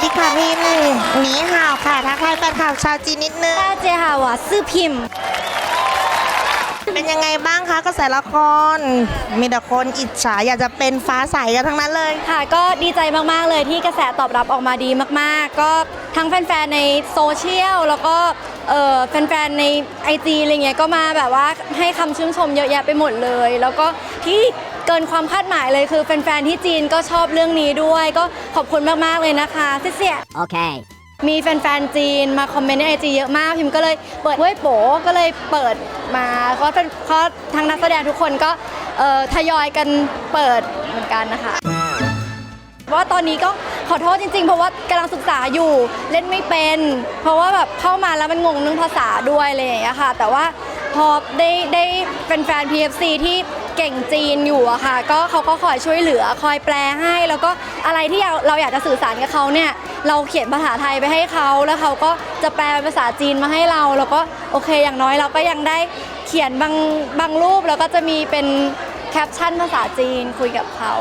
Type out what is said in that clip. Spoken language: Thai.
พิมพ์หนีห่าวค่ะทักทายแฟนข่าวชาวจีนนิดนึง 大家好我是 Pim เป็นยังไงบ้างคะกระแสละคร มีแต่คนอิจฉาอยากจะเป็นฟ้าใสกันทั้งนั้นเลย ค่ะก็ดีใจมาก ๆ เลยที่กระแสตอบรับออกมาดีมาก ๆ ก็ทั้งแฟน ๆ ในโซเชียลแล้วก็เอ่อแฟน ๆ ใน IG อะไรเงี้ยก็มาแบบว่าให้คำชื่นชมเยอะแยะไปหมดเลย แล้วก็ที่เ กินความคาดหมายเลยคือแฟนๆที่จีนก็ชอบเรื่องนี้ด้วย ก็ขอบคุณมากๆเลยนะคะเสีย Okay. มีแฟนๆจีนมาคอมเมนต์ในไอจีเยอะมาก พิมก็เลยเปิดเว้ยโป๋ก็เลยเปิดมาเพราะเป็นเพราะทางนักแสดงทุกคนก็เอ่อทยอยกันเปิดเหมือนกันนะคะว่าตอนนี้ก็ขอโทษจริงๆ เพราะว่ากำลังศึกษาอยู่เล่นไม่เป็น เพราะว่าแบบเข้ามาแล้วมันงงเรื่องภาษาด้วยอะไรอย่างเงี้ยค่ะ แต่ว่าพอได้ได้เป็นแฟน PFC ที่ เก่งจีนอยู่อะค่ะ ก็เขาก็คอยช่วยเหลือคอยแปลให้ แล้วก็อะไรที่เราเราอยากจะสื่อสารกับเขาเนี่ย เราเขียนภาษาไทยไปให้เขาแล้วเขาก็จะแปลเป็นภาษาจีนมาให้เรา แล้วก็โอเคอย่างน้อยเราก็ยังได้เขียนบางบางรูปแล้วก็จะมีเป็นแคปชั่นภาษาจีนคุยกับเขา